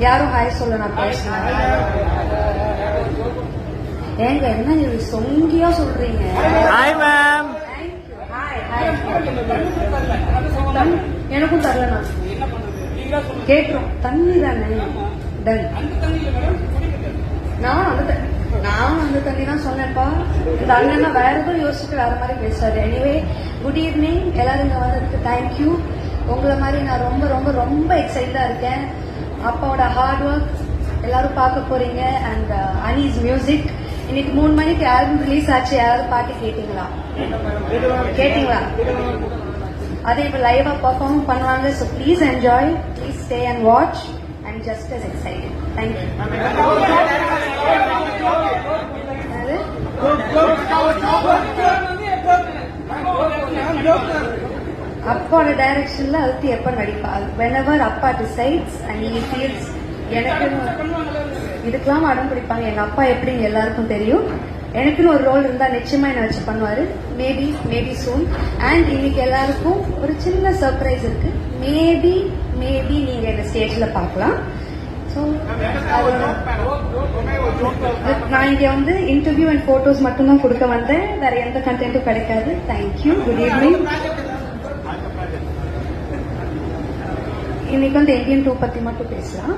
யாரும் ஹாய் சொல்ல நான் பேசுறேன் ஏங்க என்ன நீங்க சொங்கியா சொல்றீங்க ஹாய் மேம் ஹாய் ஹாய் எனக்கும் தரல நான் கேட்கிறோம் தண்ணி தானே டன் நான் அந்த நான் அந்த தண்ணி தான் சொன்னேன்ப்பா இந்த அண்ணன் வேற எதுவும் யோசிச்சுட்டு வேற மாதிரி பேசுறாரு எனிவே குட் ஈவினிங் எல்லாரும் இங்க வந்ததுக்கு தேங்க்யூ உங்களை மாதிரி நான் ரொம்ப ரொம்ப ரொம்ப எக்ஸைட்டா இருக்கேன் அப்பாவோட ஹார்ட் ஒர்க் எல்லாரும் பார்க்க போறீங்க. அண்ட் அனீஸ் மியூசிக் இன்னைக்கு மூணு மணிக்கு ஆல்பம் ரிலீஸ் ஆச்சு. யாராவது பாட்டு கேட்டீங்களா? கேட்டீங்களா? அதே இப்போ லைவா பர்ஃபார்ம் பண்ணுவாங்க. So please enjoy please stay and watch and just as excited thank you அப்பாவோட டைரக்ஷன்ல அழுத்தி எப்ப நடிப்பா? வெனவர் அப்பா டிசைட்ஸ் அண்ட் he feels எனக்கு இதுக்கெல்லாம் அடம் பிடிப்பாங்க. எங்க அப்பா எப்படின்னு எல்லாருக்கும் தெரியும். எனக்குன்னு ஒரு ரோல் இருந்தா நிச்சயமா என்ன வச்சு பண்ணுவாரு. மேபி மேபி சூன் அண்ட் இன்னைக்கு எல்லாருக்கும் ஒரு சின்ன சர்ப்ரைஸ் இருக்கு. மேபி மேபி நீங்க இந்த ஸ்டேஜ்ல பார்க்கலாம். நான் இங்க வந்து இன்டர்வியூ அண்ட் போட்டோஸ் மட்டும்தான் கொடுக்க வந்தேன். வேற எந்த கண்டென்ட்டும் கிடைக்காது. தேங்க்யூ குட் ஈவினிங் இன்னைக்கு வந்து இந்தியன் டூ பற்றி மட்டும் பேசலாம்.